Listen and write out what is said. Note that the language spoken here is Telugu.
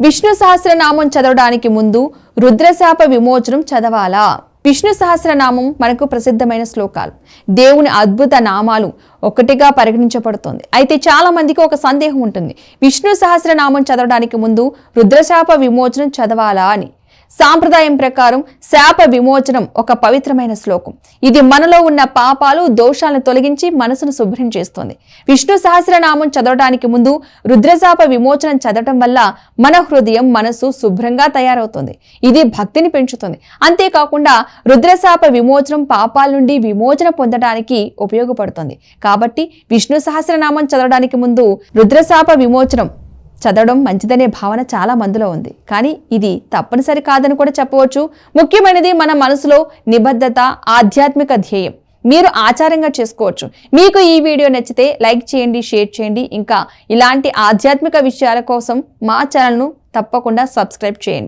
విష్ణు సహస్రనామం చదవడానికి ముందు రుద్రశాప విమోచనం చదవాలా? విష్ణు సహస్రనామం మనకు ప్రసిద్ధమైన శ్లోకాలు. దేవుని అద్భుత నామాలు ఒకటిగా పరిగణించబడుతుంది. అయితే చాలా మందికి ఒక సందేహం ఉంటుంది. విష్ణు సహస్రనామం చదవడానికి ముందు రుద్రశాప విమోచనం చదవాలా అని. సాంప్రదాయం ప్రకారం శాప విమోచనం ఒక పవిత్రమైన శ్లోకం. ఇది మనలో ఉన్న పాపాలు దోషాలను తొలగించి మనసును శుభ్రం చేస్తుంది. విష్ణు సహస్రనామం చదవడానికి ముందు రుద్రశాప విమోచనం చదవటం వల్ల మన హృదయం మనసు శుభ్రంగా తయారవుతుంది. ఇది భక్తిని పెంచుతుంది. అంతేకాకుండా రుద్రశాప విమోచనం పాపాల నుండి విమోచన పొందడానికి ఉపయోగపడుతుంది. కాబట్టి విష్ణు సహస్రనామం చదవడానికి ముందు రుద్రశాప విమోచనం చదవడం మంచిదనే భావన చాలా మందిలో ఉంది. కానీ ఇది తప్పనిసరి కాదని కూడా చెప్పవచ్చు. ముఖ్యమైనది మన మనసులో నిబద్ధత ఆధ్యాత్మిక ధ్యేయం. మీరు ఆచారంగా చేసుకోవచ్చు. మీకు ఈ వీడియో నచ్చితే లైక్ చేయండి షేర్ చేయండి. ఇంకా ఇలాంటి ఆధ్యాత్మిక విషయాల కోసం మా ఛానల్ను తప్పకుండా సబ్స్క్రైబ్ చేయండి.